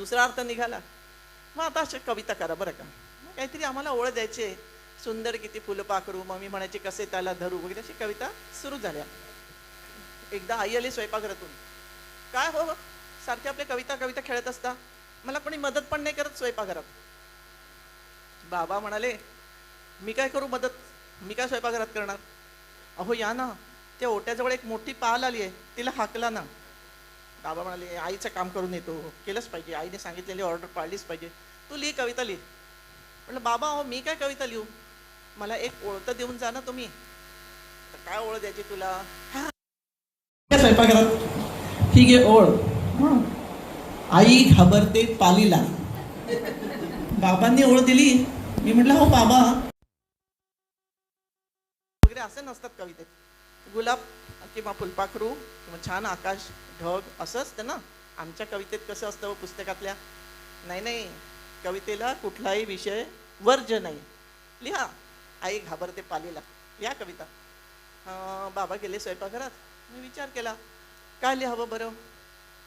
दुसरा अर्थ निघाला. मग आता अशा कविता करा बरं का. मग काहीतरी आम्हाला ओळ द्यायची आहे. सुंदर किती फुलं पाखरू मग मी म्हणायचे कसे त्याला धरू वगैरे अशी कविता सुरू झाल्या. एकदा आई आली स्वयंपाकघरातून. काय हो, हो? सारखे आपल्या कविता कविता खेळत असता. मला कोणी मदत पण नाही करत स्वयंपाकघरात. बाबा म्हणाले मी काय करू मदत? मी काय स्वयंपाकघरात करणार? अहो या ना. त्या ओट्याजवळ एक मोठी पाल आली आहे. तिला हाकला ना. बाबा म्हणाले आईचं काम करून येतो केलंच पाहिजे. आईने सांगितलेली ऑर्डर पाळलीच पाहिजे. तू लिही कविता लिही. म्हटलं बाबा अहो मी काय कविता लिहू? मला एक ओळ तर देऊन जा ना तुम्ही. तर काय ओळ द्यायची तुला? हा. स्वयंपाकघरात ही घे ओळ. हं. आई घाबरते पालीला. बाबांनी ओळ दिली. मी म्हटलं हो बाबा. वगैरे असे नसतात कवितेत गुलाब किंवा फुलपाखरू किंवा छान आकाश ढग असं असतं ना आमच्या कवितेत कसं असतं हो पुस्तकातल्या? नाही नाही. कवितेला कुठलाही विषय वर्ज नाही. लिहा. आई घाबरते पालीला. या कविता. बाबा गेले स्वयंपाकघरात. मी विचार केला काय लिहावं बरं?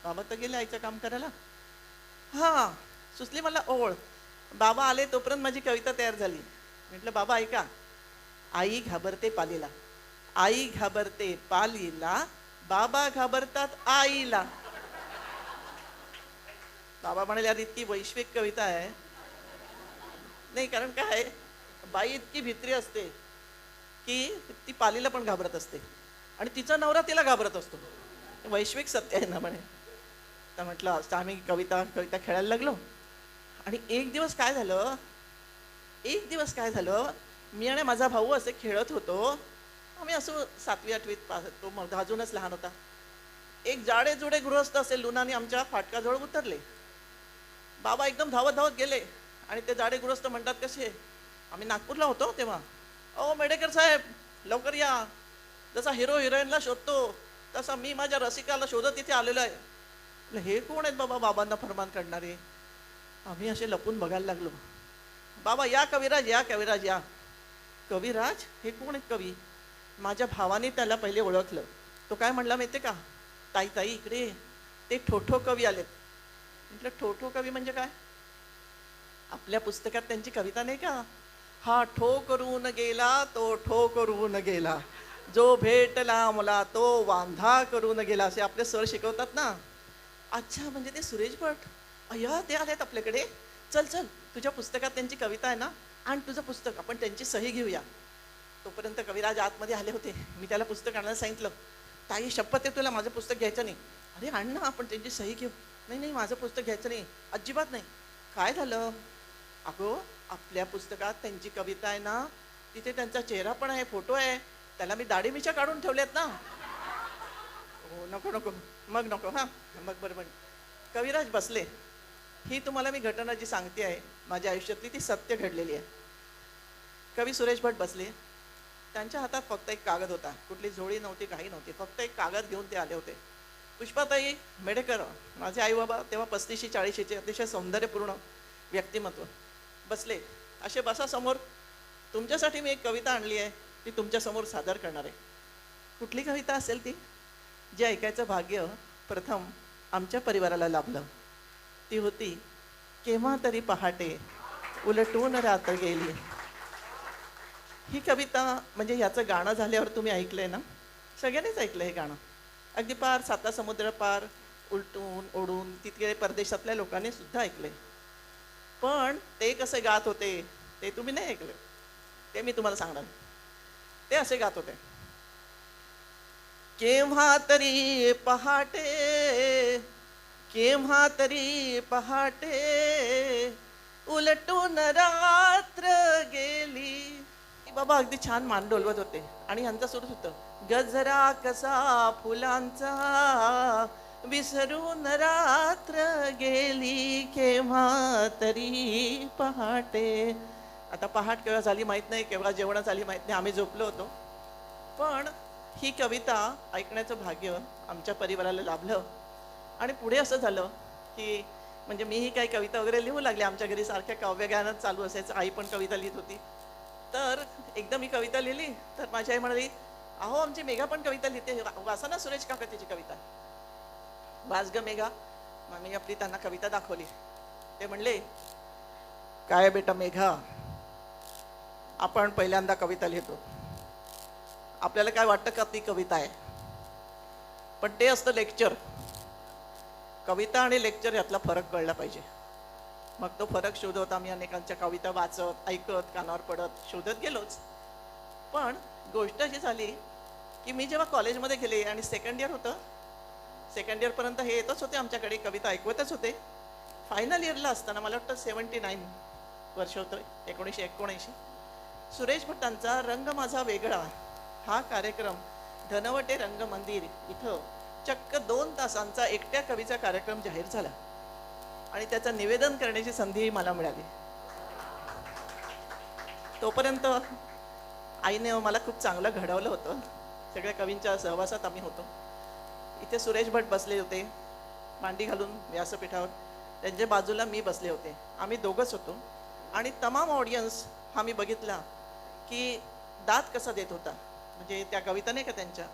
बाबा तर गेले आईचं काम करायला. हां सुचली मला ओळ. बाबा आले तोपर्यंत माझी कविता तयार झाली. म्हटलं बाबा ऐका. आई घाबरते पालीला. आई घाबरते पालीला. बाबा घाबरतात आईला. बाबा म्हणाले यार इतकी वैश्विक कविता आहे. नाही कारण काय? बाई इतकी भित्री असते की ती पालीला पण घाबरत असते. आणि तिचा नवरा तिला घाबरत असतो. वैश्विक सत्य आहे ना म्हणे. तर म्हटलं असं आम्ही कविता कविता खेळायला लागलो. आणि एक दिवस काय झालं? एक दिवस काय झालं? मी आणि माझा भाऊ असे खेळत होतो. आम्ही असं सातवी आठवीत पास तो मग अजूनच लहान होता. एक जाडे जुडे गृहस्थ असे लुनाने आमच्या फाटकाजवळ उतरले. बाबा एकदम धावत धावत गेले. आणि ते जाडे गृहस्थ म्हणतात कसे? आम्ही नागपूरला होतो तेव्हा. अहो मेडेकर साहेब लवकर या. जसा हिरो हिरोईनला शोधतो तसा मी माझ्या रसिकाला शोधत इथे आलेलो आहे. हे कोण आहेत बाबा बाबांना फरमान करणारे? आम्ही असे लपून बघायला लागलो. बाबा या कविराज या कविराज या. कविराज? हे कोण आहेत कवी? माझ्या भावाने त्याला पहिले ओळखलं. तो काय म्हणला माहितीये का? ताई ताई इकडे ते ठोठो कवी आलेत. म्हटलं ठोठो कवी म्हणजे काय? आपल्या पुस्तकात त्यांची कविता नाही का? हा ठो करून गेला तो ठो करून गेला. जो भेटला मला तो वांधा करून गेला. असे आपले सर शिकवतात ना. अच्छा म्हणजे ते सुरेश भट? अय्या ते आलेत आपल्याकडे? चल चल तुझ्या पुस्तकात त्यांची कविता आहे ना? आणि तुझं पुस्तक आपण त्यांची सही घेऊया. तोपर्यंत कविराज आतमध्ये आले होते. मी त्याला पुस्तक आणायला सांगितलं ताई शपथ आहे तुला माझं पुस्तक घ्यायचं नाही. अरे आण ना आपण त्यांची सही घेऊ. नाही नाही माझं पुस्तक घ्यायचं नाही. अजिबात नाही. काय झालं? अगो आपल्या पुस्तकात त्यांची कविता आहे ना तिथे त्यांचा चेहरा पण आहे फोटो आहे. त्याला मी दाढी मिशा काढून ठेवल्यात ना. हो नको नको. मग नको हां. मग बरोबर कविराज बसले. ही तुम्हाला मी घटना जी सांगते आहे माझ्या आयुष्यातली ती सत्य घडलेली आहे. कवी सुरेश भट बसले. त्यांच्या हातात फक्त एक कागद होता. कुठली झोळी नव्हती काही नव्हती. फक्त एक कागद घेऊन ते आले होते. पुष्पाताई मेडेकर माझे आई बाबा तेव्हा पस्तीसशे चाळीशीचे अतिशय सौंदर्यपूर्ण व्यक्तिमत्व बसले. असे बसा समोर तुमच्यासाठी मी एक कविता आणली आहे ती तुमच्यासमोर सादर करणार आहे. कुठली कविता असेल ती? जे ऐकायचं भाग्य प्रथम आमच्या परिवाराला लाभलं. ती होती केव्हा तरी पहाटे उलटून रात्र गेली. ही कविता म्हणजे ह्याचं गाणं झाल्यावर तुम्ही ऐकलंय ना? सगळ्यांनीच ऐकलं हे गाणं. अगदी पार साता समुद्र पार उलटून ओढून तिथे परदेशातल्या लोकांनी सुद्धा ऐकले पण ते कसे गात होते ते तुम्ही नाही ऐकलं. ते मी तुम्हाला सांगणार. ते असे गात होते. केव्हा तरी पहाटे केव्हा तरी पहाटे उलटून रात्र गेली. बाबा अगदी छान मान डोलवत होते. आणि ह्यांचं सुरूच होतं. गजरा कसा फुलांचा विसरून रात्र गेली केव्हा तरी पहाटे. आता पहाट केव्हा झाली माहीत नाही केव्हा जेवण झाली माहीत नाही आम्ही झोपलो होतो. पण ही कविता ऐकण्याचं भाग्य आमच्या परिवाराला लाभलं. आणि पुढे असं झालं की म्हणजे मीही काही कविता वगैरे लिहू लागले. आमच्या घरी सारख्या काव्यगानच चालू असायचं. आई पण कविता लिहित होती. तर एकदा मी कविता लिहिली तर माझी आई म्हणाली अहो आमची मेघा पण कविता लिहिते. वाचा ना सुरेश काका तिची कविता. वाच ग मेघा. मग मी आपली त्यांना कविता दाखवली. ते म्हणले काय बेटा मेघा आपण पहिल्यांदा कविता लिहितो. आपल्याला काय वाटतं का ती कविता आहे? पण ते असतं लेक्चर. कविता आणि लेक्चर यातला फरक कळला पाहिजे. मग तो फरक शोधत आम्ही अनेकांच्या कविता वाचत ऐकत कानावर पडत शोधत गेलोच. पण गोष्ट अशी झाली की मी जेव्हा कॉलेजमध्ये गेले आणि सेकंड इयर होतं सेकंड इयरपर्यंत हे येतच होते आमच्याकडे कविता ऐकवतच होते. फायनल इयरला असताना मला वाटतं सेवन्टी नाईन वर्ष होतं एकोणीसशे एकोणऐंशी. सुरेश भट्टांचा रंग माझा वेगळा हा कार्यक्रम धनवटे रंग मंदिर इथं चक्क दोन तासांचा एकट्या कवीचा कार्यक्रम जाहीर झाला. आणि त्याचं निवेदन करण्याची संधी मला मिळाली. तोपर्यंत आईने मला खूप चांगलं घडवलं होतं. सगळ्या कवींच्या सहवासात आम्ही होतो. इथे सुरेश भट बसले होते. मांडी घालून व्यासपीठावर. त्यांच्या बाजूला मी बसले होते. आम्ही दोघंच होतो. आणि तमाम ऑडियन्स हा मी बघितला की दात कसा देत होता. म्हणजे त्या कविता नाही का त्यांच्या?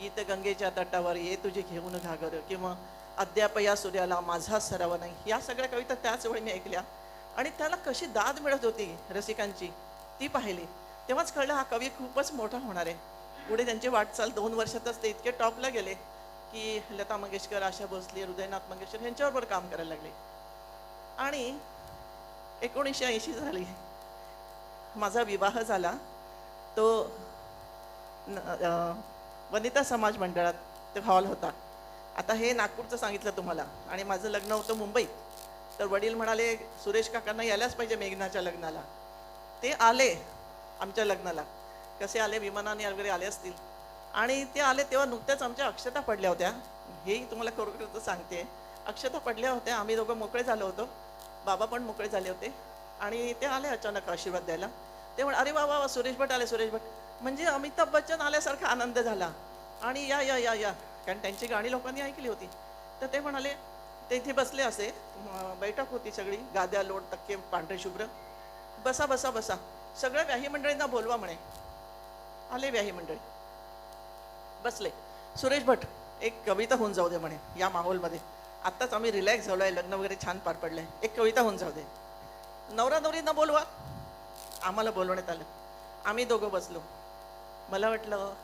गीत गंगेच्या तटावर ये तुझे घेऊन घागर किंवा अद्याप या सूर्याला माझा सराव नाही. या सगळ्या कविता त्याच वेळी मी ऐकल्या. आणि त्याला कशी दाद मिळत होती रसिकांची ती पाहिली. तेव्हाच कळलं हा कवी खूपच मोठा होणार आहे. पुढे त्यांची वाटचाल दोन वर्षातच ते इतके टॉपला गेले की लता मंगेशकर आशा भोसले हृदयनाथ मंगेशकर यांच्याबरोबर काम करायला लागले. आणि एकोणीसशे ऐंशी झाली. माझा विवाह झाला. तो न- वनिता समाज मंडळात ते हॉल होता. आता हे नागपूरचं सांगितलं तुम्हाला. आणि माझं लग्न होतं मुंबईत. तर वडील म्हणाले सुरेश काकांना यायलाच पाहिजे मेघनाच्या लग्नाला. ते आले आमच्या लग्नाला. कसे आले? विमानाने वगैरे आले असतील. आणि ते आले तेव्हा नुकत्याच आमच्या अक्षता पडल्या होत्या. हेही तुम्हाला खरोखर सांगते. अक्षता पडल्या होत्या. आम्ही दोघं मोकळे झालो होतो. बाबा पण मोकळे झाले होते. आणि ते आले अचानक आशीर्वाद द्यायला. ते म्हण अरे बाबा सुरेश भट आले सुरेश भट. म्हणजे अमिताभ बच्चन आल्यासारखा आनंद झाला. आणि या या या या. कारण त्यांची गाणी लोकांनी ऐकली होती. तर ते म्हणाले ते इथे बसले असे. बैठक होती सगळी गाद्या लोट टक्के पांढरे शुभ्र. बसा बसा बसा. सगळ्या व्याही मंडळींना बोलवा म्हणे. आले व्याही मंडळी. बसले. सुरेश भट एक कविता होऊन जाऊ दे म्हणे या माहोलमध्ये. आत्ताच आम्ही रिलॅक्स झालो आहे लग्न वगैरे छान पार पडलंय. एक कविता होऊन जाऊ दे. नवरा नवरींना बोलवा. आम्हाला बोलवण्यात आलं. आम्ही दोघं बसलो. मला वाटलं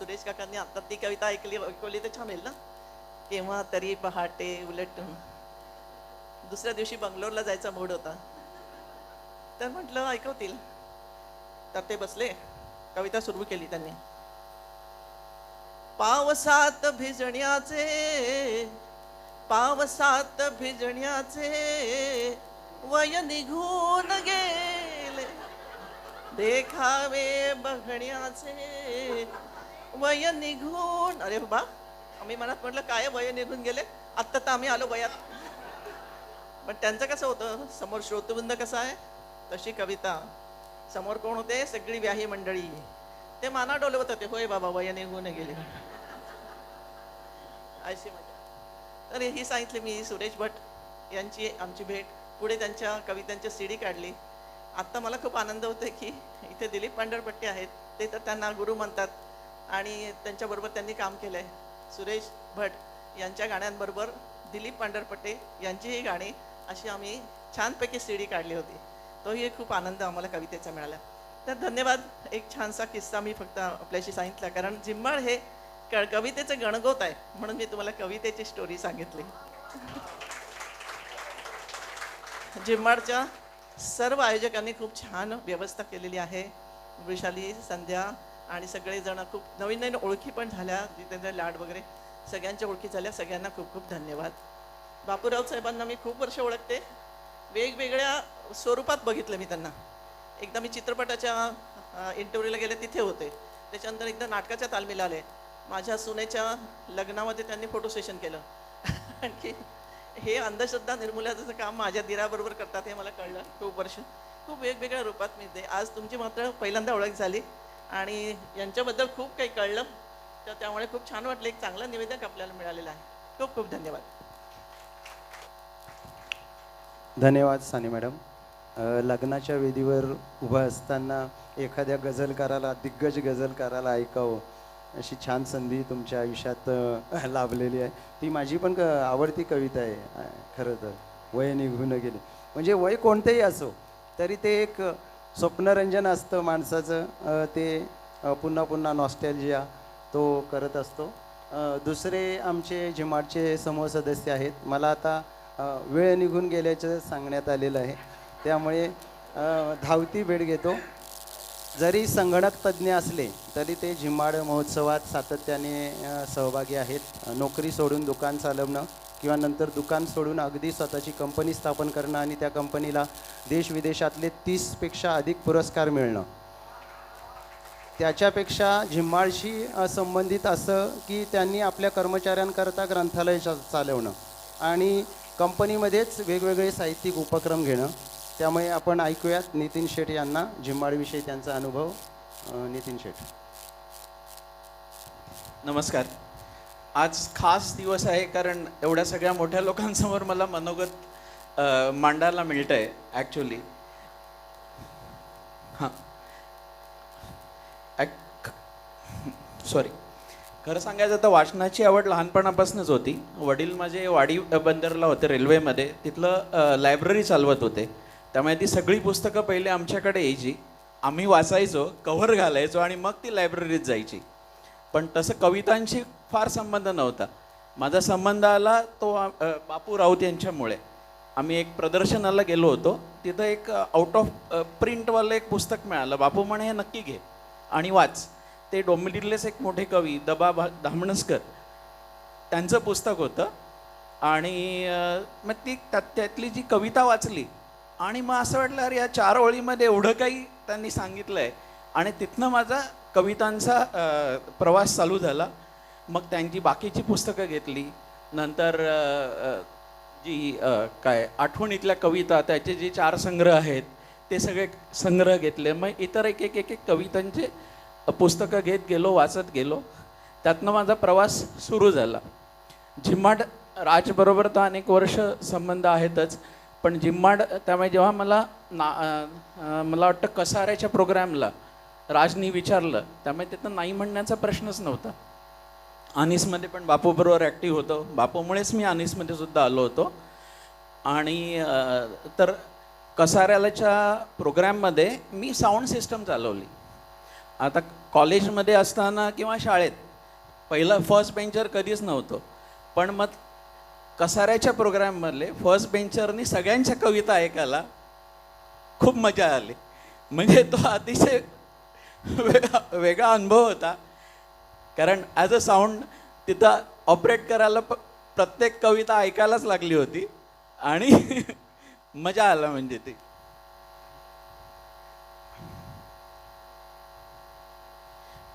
सुरेश काकांनी आता ती कविता ऐकली ऐकवली तर छान होईल ना? केव्हा तरी पहाटे उलटून दुसऱ्या दिवशी बंगलोरला जायचा मूड होता. तर म्हटलं ऐकवतील. तर ते बसले. कविता सुरू केली त्यांनी. पावसात भिजण्याचे पावसात भिजण्याचे वय निघून गेले. देखावे बघण्याचे वय निघून अरे बाबा आम्ही मनात म्हटलं काय वय निघून गेले? आत्ता तर आम्ही आलो वयात. पण त्यांचं कसं होतं समोर श्रोतवृंद कसा आहे? तशी कविता. समोर कोण होते? सगळी व्याही मंडळी. ते माना डोलवत होते होय बाबा वय निघून गेले. अशी मजा. तर ही सांगितली मी सुरेश भट यांची आमची भेट. पुढे त्यांच्या कवितांची सीडी काढली. आत्ता मला खूप आनंद होतो की इथे दिलीप पांढरपट्टे आहेत. ते तर त्यांना गुरु म्हणतात. आणि त्यांच्याबरोबर त्यांनी काम केलं आहे सुरेश भट यांच्या गाण्यांबरोबर दिलीप पांढरपट्टे यांचीही गाणी अशी आम्ही छानपैकी सीडी काढली होती. तोही एक खूप आनंद आम्हाला कवितेचा मिळाला. तर धन्यवाद. एक छानसा किस्सा मी फक्त आपल्याशी सांगितला कारण जिम्माळ हे क- कवितेचं गणगोत आहे म्हणून मी तुम्हाला कवितेची स्टोरी सांगितली. जिम्माडच्या सर्व आयोजकांनी खूप छान व्यवस्था केलेली आहे. वृषाली संध्या आणि सगळेजण खूप नवीन नवीन ओळखी पण झाल्या जितेंद्र लाड वगैरे सगळ्यांच्या ओळखी झाल्या. सगळ्यांना खूप खूप धन्यवाद. बापूराव साहेबांना मी खूप वर्ष ओळखते. वेगवेगळ्या स्वरूपात बघितलं मी त्यांना. एकदा मी चित्रपटाच्या इंटरव्ह्यूला गेले तिथे होते. त्याच्यानंतर एकदा नाटकाच्या तालमीला आले. माझ्या सुनेच्या लग्नामध्ये त्यांनी फोटो सेशन केलं. आणखी हे अंधश्रद्धा निर्मूलनाचं काम माझ्या दिराबरोबर करतात हे मला कळलं. खूप वर्ष. खूप वेगवेगळ्या रूपात मी ते. आज तुमची मात्र पहिल्यांदा ओळख झाली. आणि यांच्याबद्दल खूप काही कळलं. तर त्यामुळे खूप छान वाटलं. एक चांगलं निवेदक आपल्याला मिळालेलं आहे. खूप खूप धन्यवाद. धन्यवाद साने मॅडम. लग्नाच्या वेदीवर उभं असताना एखाद्या गझलकाराला दिग्गज गझलकाराला ऐकावं अशी छान संधी तुमच्या आयुष्यात लाभलेली आहे. ती माझी पण क आवडती कविता आहे खरं तर. वय निघून गेली. म्हणजे वय कोणतेही असो तरी ते एक स्वप्नरंजन असतं माणसाचं. ते पुन्हा पुन्हा नॉस्टॅल्जिया तो करत असतो. दुसरे आमचे झिमाडचे समूह सदस्य आहेत. मला आता वेळ निघून गेल्याचं सांगण्यात आलेलं आहे. त्यामुळे धावती भेट घेतो. जरी संगणक तज्ज्ञ असले तरी ते झिमाड महोत्सवात सातत्याने सहभागी आहेत. नोकरी सोडून दुकान चालवणं किंवा नंतर दुकान सोडून अगदी स्वतःची कंपनी स्थापन करणं आणि त्या कंपनीला देश विदेशातले तीसपेक्षा अधिक पुरस्कार मिळणं. त्याच्यापेक्षा झिम्माळशी संबंधित असं की त्यांनी आपल्या कर्मचाऱ्यांकरता ग्रंथालय चा- चालवणं आणि कंपनीमध्येच वेगवेगळे साहित्यिक उपक्रम घेणं. त्यामुळे आपण ऐकूयात नितीन शेठ यांना झिम्माळविषयी त्यांचा अनुभव. नितीन शेठ. नमस्कार. आज खास दिवस आहे कारण एवढ्या सगळ्या मोठ्या लोकांसमोर मला मनोगत मांडायला मिळतं आहे ॲक्च्युली हां सॉरी खरं सांगायचं तर वाचनाची आवड लहानपणापासूनच होती. वडील माझे वाडी बंदरला होते रेल्वेमध्ये. तिथलं लायब्ररी चालवत होते. त्यामुळे ती सगळी पुस्तकं पहिले आमच्याकडे यायची. आम्ही वाचायचो कव्हर घालायचो आणि मग ती लायब्ररीत जायची. पण तसं कवितांची फार संबंध नव्हता. माझा संबंध आला तो बापू राऊत यांच्यामुळे. आम्ही एक प्रदर्शनाला गेलो होतो. तिथं एक आउट ऑफ प्रिंटवालं एक पुस्तक मिळालं. बापू म्हणे हे नक्की घे आणि वाच. ते डोंबिवलीतलेच एक मोठे कवी दबा भा धामणसकर त्यांचं पुस्तक होतं. आणि मग ती त्यात त्यातली जी कविता वाचली आणि मग असं वाटलं अरे या चार ओळीमध्ये एवढं काही त्यांनी सांगितलं आहे आणि तिथनं माझा कवितांचा प्रवास चालू झाला. मग त्यांची बाकीची पुस्तकं घेतली. नंतर जी काय आठवणीतल्या कविता त्याचे जे चार संग्रह आहेत ते सगळे संग्रह घेतले. मग इतर एक एक एक एक कवितांचे पुस्तकं घेत गेलो वाचत गेलो. त्यातनं माझा प्रवास सुरू झाला. झिम्माड राजबरोबर तर अनेक वर्ष संबंध आहेतच पण झिम्माड त्यामुळे जेव्हा मला ना मला वाटतं कसाऱ्याच्या प्रोग्रॅमला राजनी विचारलं त्यामुळे तिथं नाही म्हणण्याचा प्रश्नच नव्हता. अनिसमध्ये पण बापूबरोबर ॲक्टिव्ह होतो. बापूमुळेच मी अनिसमध्ये सुद्धा आलो होतो. आणि तर कसाऱ्यालाच्या प्रोग्रॅममध्ये मी साऊंड सिस्टम चालवली. आता कॉलेजमध्ये असताना किंवा शाळेत पहिलं फर्स्ट बेंचर कधीच नव्हतो. पण मग कसाऱ्याच्या प्रोग्राममधले फर्स्ट बेंचरनी सगळ्यांच्या कविता ऐकायला खूप मजा आली. म्हणजे तो अतिशय वेगळा अनुभव होता. कारण ॲज अ साऊंड तिथं ऑपरेट करायला प प्रत्येक कविता ऐकायलाच लागली होती. आणि मजा आला म्हणजे ती.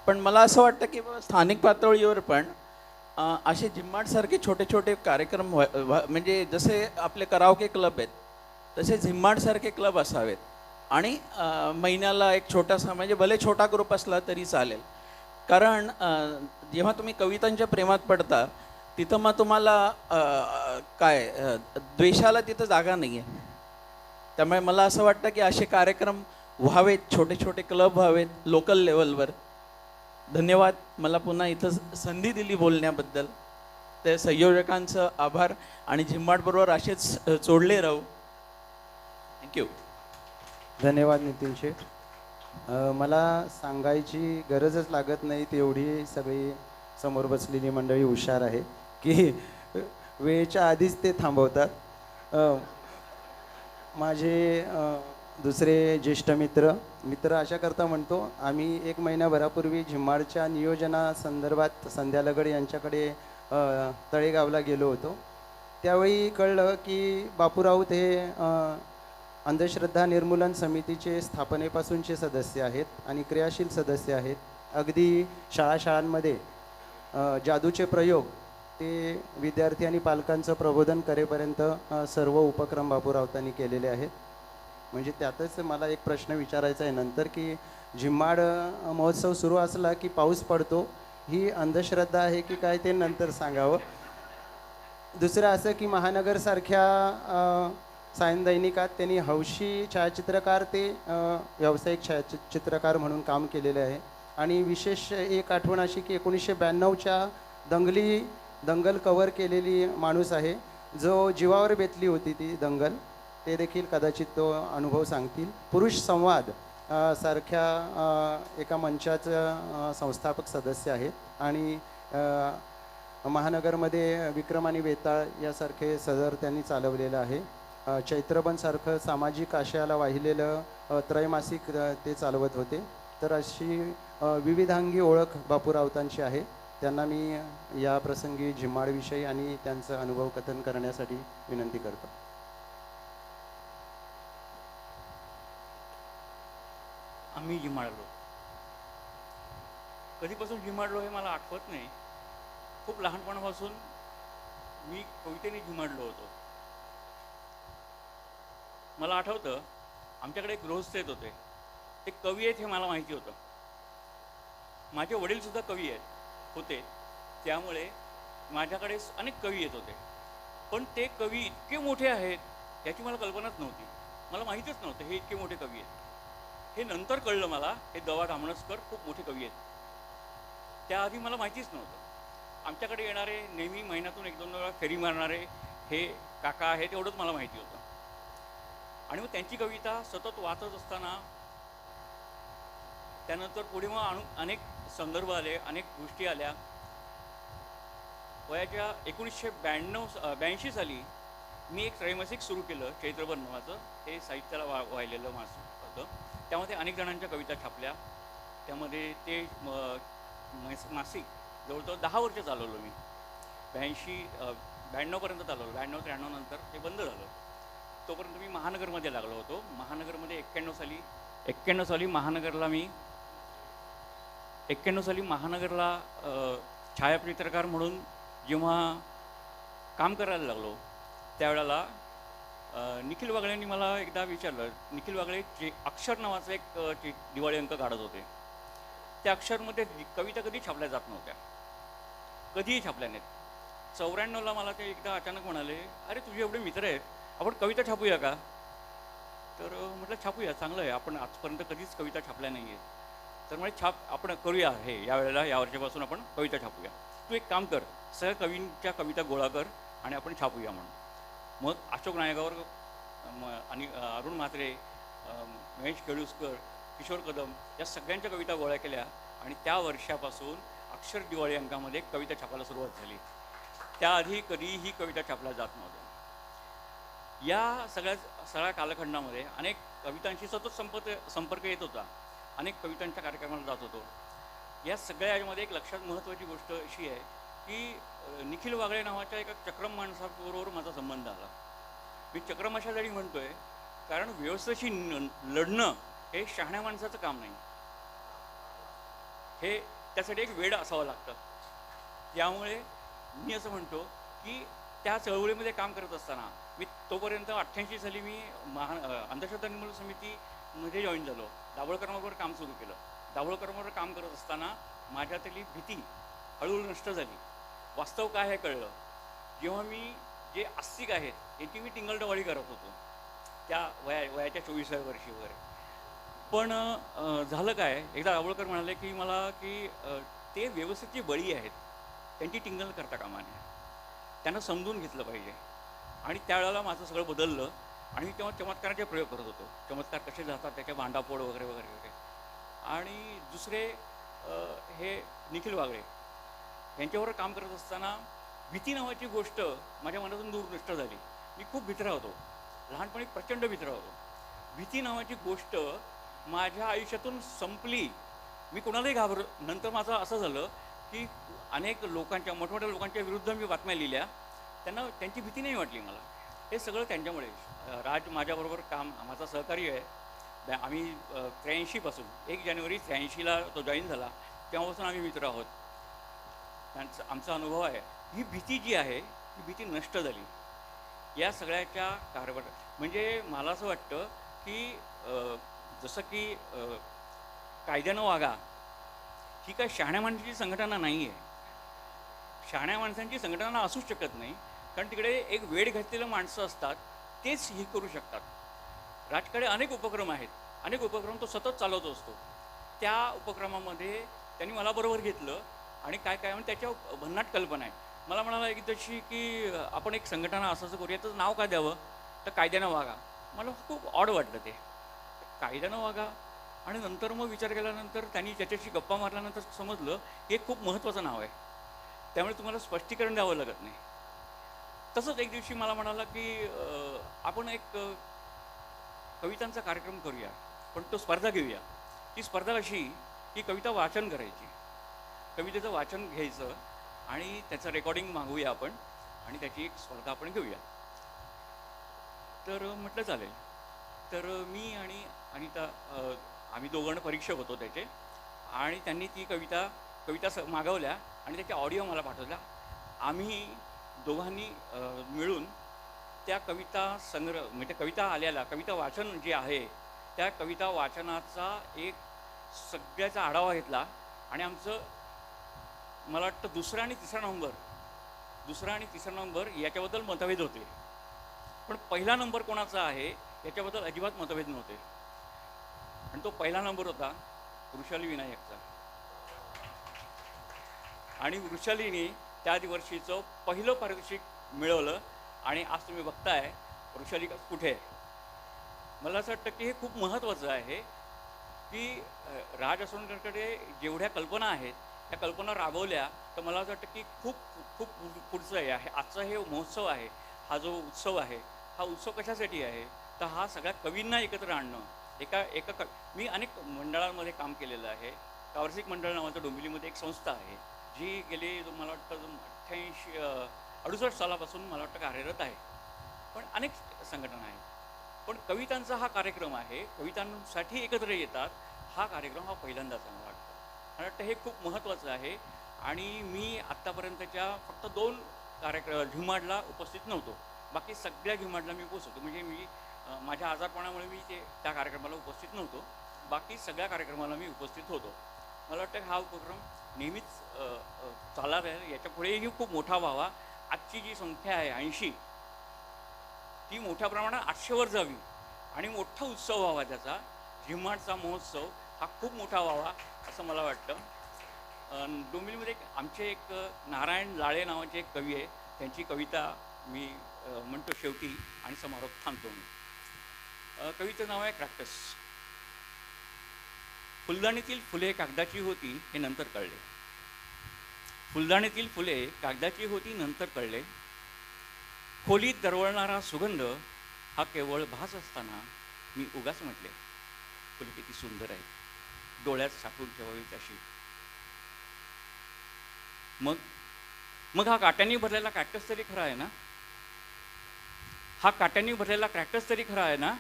पण मला असं वाटतं की बाबा स्थानिक पातळीवर पण असे झिम्माडसारखे छोटे छोटे कार्यक्रम व्हा- व्हा- म्हणजे जसे आपले करावके क्लब आहेत तसे झिम्माडसारखे क्लब असावेत. आणि महिन्याला एक छोटासा म्हणजे भले छोटा ग्रुप असला तरी चालेल. कारण जेव्हा तुम्ही कवितांच्या प्रेमात पडता तिथं मग तुम्हाला काय द्वेषाला तिथं जागा नाही आहे त्यामुळे मला असं वाटतं की असे कार्यक्रम व्हावेत छोटे छोटे क्लब व्हावेत लोकल लेवलवर. धन्यवाद मला पुन्हा इथं संधी दिली बोलण्याबद्दल. त्या संयोजकांचं आभार आणि झिम्माडबरोबर असेच अ, जोडले राहू. थँक्यू धन्यवाद नितीन शेठ मला सांगायची गरजच लागत नाही तेवढी सगळी समोर बसलेली मंडळी हुशार आहे की वेळेच्या आधीच ते थांबवतात. माझे दुसरे ज्येष्ठ मित्र मित्र अशा करता म्हणतो आम्ही एक महिन्याभरापूर्वी झिम्माडच्या नियोजनासंदर्भात संध्या लगड यांच्याकडे तळेगावला गेलो होतो. त्यावेळी कळलं की बापू राऊत हे अंधश्रद्धा निर्मूलन समितीचे स्थापनेपासूनचे सदस्य आहेत आणि क्रियाशील सदस्य आहेत. अगदी शाळा शाळांमध्ये जादूचे प्रयोग ते विद्यार्थी आणि पालकांचं प्रबोधन करेपर्यंत सर्व उपक्रम बापू राऊतांनी केलेले आहेत. म्हणजे त्यातच मला एक प्रश्न विचारायचा आहे नंतर की झिम्माड महोत्सव सुरू असला की पाऊस पडतो ही अंधश्रद्धा आहे की काय ते नंतर सांगावं. दुसरं असं की महानगरसारख्या सायन दैनिकात त्यांनी हौशी छायाचित्रकार ते व्यावसायिक छायाचित्रकार म्हणून काम केलेले आहे. आणि विशेष एक आठवण अशी की एकोणीसशे ब्याण्णवच्या दंगली दंगल कवर केलेली माणूस आहे. जो जीवावर बेतली होती ती दंगल. ते देखील कदाचित तो अनुभव सांगतील. पुरुष संवाद सारख्या एका मंचाचं संस्थापक सदस्य आहेत. आणि महानगरमध्ये विक्रम आणि वेताळ यासारखे सदर त्यांनी चालवलेलं आहे. चैत्रबनसारखं सामाजिक आशयाला वाहिलेलं त्रैमासिक ते चालवत होते. तर अशी विविधांगी ओळख बापू राऊतांची आहे. त्यांना मी या प्रसंगी झिम्माडविषयी आणि त्यांचं अनुभव कथन करण्यासाठी विनंती करतो. आम्ही जिमाडलो कधीपासून झिमाडलो हे मला आठवत नाही. खूप लहानपणापासून मी कवितेने जिमाडलो होतो. मला आठवतं आमच्याकडे एक गृहस्थ येत होते. ते कवी आहेत हे मला माहिती होतं. माझे वडीलसुद्धा कवी आहेत होते. त्यामुळे माझ्याकडे अनेक कवी येत होते. पण ते कवी इतके मोठे आहेत याची मला कल्पनाच नव्हती. मला माहीतच नव्हतं हे इतके मोठे कवी आहेत. हे नंतर कळलं मला हे दवा रामणसकर खूप मोठे कवी आहेत. त्याआधी मला माहितीच नव्हतं. आमच्याकडे येणारे नेहमी महिन्यातून एक दोन वेळा फेरी मारणारे हे काका आहेत एवढंच मला माहिती होतं. आणि मग त्यांची कविता सतत वाचत असताना त्यानंतर पुढे मग अनु अनेक संदर्भ आले अनेक गोष्टी आल्या. वयाच्या एकोणीसशे ब्याण्णव ब्याऐंशी साली मी एक त्रैमासिक सुरू केलं चैत्रभर नावाचं हे साहित्याला वा वाहिलेलं मासिक होतं. त्यामध्ये अनेक जणांच्या कविता छापल्या. त्यामध्ये ते मासिक जवळजवळ दहा वर्ष चालवलं मी. ब्याऐंशी ब्याण्णवपर्यंत चालवलं. ब्याण्णव त्र्याण्णव नंतर ते बंद झालं. तोपर्यंत मी महानगरमध्ये लागलो होतो. महानगरमध्ये एक्क्याण्णव साली एक्क्याण्णव साली महानगरला मी एक्क्याण्णव साली महानगरला छायाचित्रकार म्हणून जेव्हा काम करायला लागलो त्यावेळेला निखिल वागळेंनी मला एकदा विचारलं. निखिल वागळे जे अक्षर नावाचं एक दिवाळी अंक काढत होते. त्या अक्षरमध्ये कविता कधी छापल्या जात नव्हत्या. कधीही छापल्या नाहीत. चौऱ्याण्णवला मला ते एकदा अचानक म्हणाले अरे तुझे एवढे मित्र आहेत. आपण कविता छापूया का? तर म्हटलं छापूया चांगलं आहे. आपण आजपर्यंत कधीच कविता छापल्या नाही आहेत तर म्हणजे छाप आपण करूया हे या वेळेला या वर्षापासून आपण कविता छापूया. तू एक काम कर सगळ्या कवींच्या कविता गोळा कर आणि आपण छापूया म्हणून. मग अशोक नायगावर आणि अरुण म्हात्रे महेश केळुसकर किशोर कदम या सगळ्यांच्या कविता गोळ्या केल्या आणि त्या वर्षापासून अक्षर दिवाळी अंकामध्ये कविता छापायला सुरुवात झाली. त्याआधी कधीही कविता छापल्या जात नव्हत्या. या सगळ्या सगळ्या कालखंडामध्ये अनेक कवितांशी सतत संपर्क संपर्क येत होता. अनेक कवितांच्या कार्यक्रमाला जात होतो. या सगळ्या याच्यामध्ये एक लक्षात महत्त्वाची गोष्ट अशी आहे की निखिल वागळे नावाच्या एका चक्रम माणसाबरोबर माझा संबंध आला. मी चक्रम म्हणतो आहे कारण व्यवस्थेशी न- लढणं हे शहाण्या माणसाचं काम नाही. हे त्यासाठी एक वेळ असावं लागतं. त्यामुळे मी असं म्हणतो की त्या चळवळीमध्ये काम करत असताना मी तोपर्यंत अठ्ठ्याऐंशी साली मी महा अंधश्रद्धा निर्मूलन समितीमध्ये जॉईन झालो. दाभोळकरांबरोबर काम सुरू केलं. दाभोळकरांबरोबर काम करत असताना माझ्यातली भीती हळूहळू नष्ट झाली. वास्तव काय हे कळलं? जेव्हा मी जे आस्तिक आहेत याची मी टिंगलडवाळी करत होतो. त्या वया वयाच्या चोवीसाव्या वर्षी वगैरे पण झालं काय? एकदा दाभोळकर म्हणाले की मला की ते व्यवस्थित जे बळी आहेत त्यांची टिंगल करता कामा नये. त्यांना समजून घेतलं पाहिजे. आणि त्यावेळेला माझं सगळं बदललं आणि मी तेव्हा चमत्काराचे प्रयोग करत होतो. चमत्कार कसे जातात त्याच्या भांडापोड वगैरे वगैरे वगैरे. आणि दुसरे हे निखिल वागळे. यांच्यावर काम करत असताना भीती नावाची गोष्ट माझ्या मनातून दूर नष्ट झाली. मी खूप भित्रा होतो. लहानपणी प्रचंड भित्रा होतो. भीती नावाची गोष्ट माझ्या आयुष्यातून संपली. मी कोणालाही घाबर नंतर माझं असं झालं की अनेक लोकांच्या मोठमोठ्या लोकांच्या विरुद्ध मी बातम्या लिहिल्या. त्यांना त्यांची भीती नाही वाटली मला. हे सगळं त्यांच्यामुळे. राज माझ्याबरोबर काम माझा सहकारी आहे. आम्ही त्र्याऐंशीपासून एक जानेवारी त्र्याऐंशीला तो जॉईन झाला. तेव्हापासून आम्ही मित्र आहोत. त्यांचा आमचा अनुभव आहे. ही भीती जी आहे ही भीती नष्ट झाली. या सगळ्याच्या कारभार म्हणजे मला असं वाटतं की जसं की कायद्यानं वागा. ही काय शहाण्या माणसाची संघटना नाही आहे शहाण्या माणसांची संघटना असूच शकत नाही कारण तिकडे एक वेळ घातलेलं माणसं असतात तेच हे करू शकतात. राजकडे अनेक उपक्रम आहेत. अनेक उपक्रम तो सतत चालवत असतो. त्या उपक्रमामध्ये त्यांनी मला बरोबर घेतलं आणि काय काय म्हणजे त्याच्या भन्नाट कल्पना आहे. मला म्हणाला एक तशी की आपण एक संघटना असं असं करूया तर नाव काय द्यावं? तर कायद्यानं वागा. मला खूप ऑड वाटलं ते. कायद्यानं वागा आणि नंतर मग विचार केल्यानंतर त्यांनी त्याच्याशी गप्पा मारल्यानंतर समजलं हे खूप महत्त्वाचं नाव आहे. त्यामुळे तुम्हाला स्पष्टीकरण द्यावं लागत नाही. तसंच एक दिवशी मला म्हणाला की आपण एक कवितांचा कार्यक्रम करूया पण तो स्पर्धा घेऊया. ती स्पर्धा कशी की कविता वाचन करायची. कवितेचं वाचन घ्यायचं आणि त्याचं रेकॉर्डिंग मागूया आपण आणि त्याची एक स्पर्धा आपण घेऊया. तर म्हटलं चालेल. तर मी आणि अनिता आम्ही दोघं परीक्षक होतो त्याचे आणि त्यांनी ती कविता कविता स मागवल्या आणि त्याच्या ऑडिओ मला पाठवल्या. आम्ही दोघांनी मिळून त्या कविता संग्रह म्हणजे कविता आलेला कविता वाचन जे आहे त्या कविता वाचनाचा एक सगळ्याचा आढावा घेतला आणि आमचं मला वाटतं दुसरा आणि तिसरा नंबर दुसरा आणि तिसरा नंबर याच्याबद्दल मतभेद होते. पण पहिला नंबर कोणाचा आहे याच्याबद्दल अजिबात मतभेद नव्हते. आणि तो पहिला नंबर होता वृषाली विनायकचा. आणि वृषालीने त्या दिवशीचं पहिलं पारितोषिक मिळवलं आणि आज तुम्ही बघताय वृषाली कुठे आहे? मला असं वाटतं की हे खूप महत्त्वाचं आहे की राज असोनकरकडे जेवढ्या कल्पना आहेत त्या कल्पना राबवल्या तर मला असं वाटतं की खूप खूप पुढचं आहे आहे. आजचा हे महोत्सव आहे हा जो उत्सव आहे हा उत्सव कशासाठी आहे? तर हा सगळ्या कवींना एकत्र आणणं. एका एका क मी अनेक मंडळांमध्ये काम केलेलं आहे. कावर्सिक मंडळ नावाचं डोंबिवलीमध्ये एक संस्था आहे. जी गेले मला वाटतं अठ्ठ्याऐंशी अडुसष्ट सालापासून मला वाटतं कार्यरत आहे. पण अनेक संघटना आहेत. पण कवितांचा हा कार्यक्रम आहे. कवितांसाठी एकत्र येतात. हा कार्यक्रम हा पहिल्यांदाच आहे मला वाटतं. मला वाटतं हे खूप महत्त्वाचं आहे. आणि मी आत्तापर्यंतच्या फक्त दोन कार्यक्रम झिमाडला उपस्थित नव्हतो. बाकी सगळ्या झिमाडला मी पोचवतो म्हणजे मी माझ्या आजारपणामुळे मी ते त्या कार्यक्रमाला उपस्थित नव्हतो. बाकी सगळ्या कार्यक्रमाला मी उपस्थित होतो. मला वाटतं हा उपक्रम नेहमीच चालणार आहे. याच्या पुढेही खूप मोठा व्हावा. आजची जी संख्या आहे ऐंशी ती मोठ्या प्रमाणात आठशेवर जावी. आणि मोठा उत्सव व्हावा त्याचा. झिम्माडचा महोत्सव हा खूप मोठा व्हावा असं मला वाटतं. अन डोंबिवलीमध्ये एक आमचे एक नारायण लाळे नावाचे एक कवी आहे. त्यांची कविता मी म्हणतो शेवटी आणि समारोप थांबतो मी कवीचं कवितेचं नाव आहे क्रॅक्टस. फुलदाणीतील फुले कागदाची होती हे नंतर कळले. फुलदाणीतील फुले कागदाची होती नंतर कळले. खोलीत दरवळणारा सुगंध हा केवळ भास असताना मी उगाच म्हटले फुले किती सुंदर आहे डोळ्यात साठवून ठेवावीत अशी. मग मग हा काट्यांनी भरलेला क्रॅक्टस तरी खरा आहे ना? हा काट्यांनी भरलेला क्रॅक्टस तरी खरा आहे ना?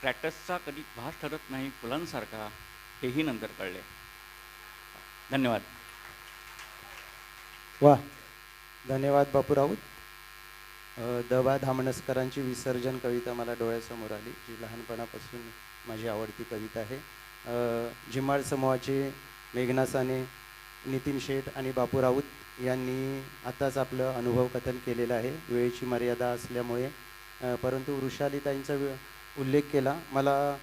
क्रॅक्टसचा कधी भास ठरत नाही फुलांसारखा. हेही नंतर कळले. धन्यवाद. वा. धन्यवाद बापू राऊत. दवा दबा धामणसकरांची विसर्जन कविता मला डोळ्यासमोर आली जी लहानपणापासून माझी आवडती कविता आहे. अ, जिम्माळ समूहाचे मेघना साने नितीन शेठ आणि बापू राऊत यांनी आताच आपलं अनुभव कथन केलेलं आहे. वेळेची मर्यादा असल्यामुळे परंतु वृषालीताईंचा वे- उल्लेख केला. मला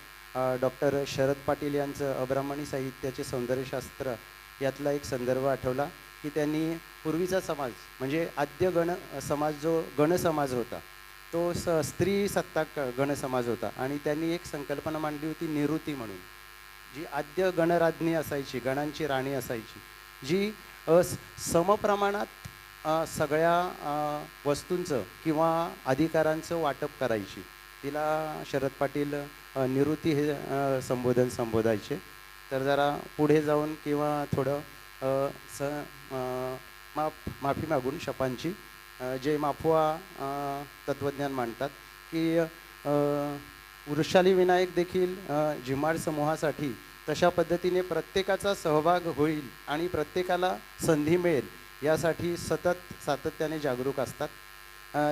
डॉक्टर शरद पाटील यांचं अब्राह्मणी साहित्याचे सौंदर्यशास्त्र यातला एक संदर्भ आठवला की त्यांनी पूर्वीचा समाज म्हणजे आद्य गण समाज जो गण समाज होता तो स स्त्री सत्ताक गण समाज होता आणि त्यांनी एक संकल्पना मांडली होती निवृत्ती म्हणून जी आद्य गणराज्ञी असायची गणांची राणी असायची जी समप्रमाणात सगळ्या वस्तूंचं किंवा अधिकारांचं वाटप करायची. तिला शरद पाटील निवृत्ती हे संबोधन संबोधायचे. तर जरा पुढे जाऊन किंवा थोडं स माफ माफी मागून शपांची जे माफुआ तत्त्वज्ञान मांडतात की वृषाली विनायक देखील अ, झिमाड समूहासाठी तशा पद्धतीने प्रत्येकाचा सहभाग होईल आणि प्रत्येकाला संधी मिळेल यासाठी सतत सातत्याने जागरूक असतात.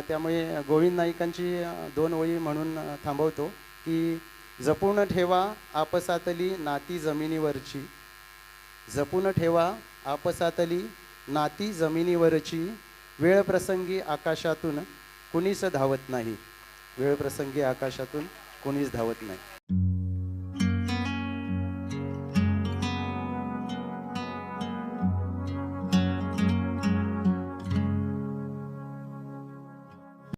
त्यामुळे गोविंद नाईकांची दोन ओळी म्हणून थांबवतो की जपून ठेवा आपसातली नाती जमिनीवरची. जपून ठेवा आपसातली नाती जमिनीवरची. वेळ प्रसंगी आकाशातून कुणीच धावत नाही. वेळ प्रसंगी आकाशातून कुणीच धावत नाही.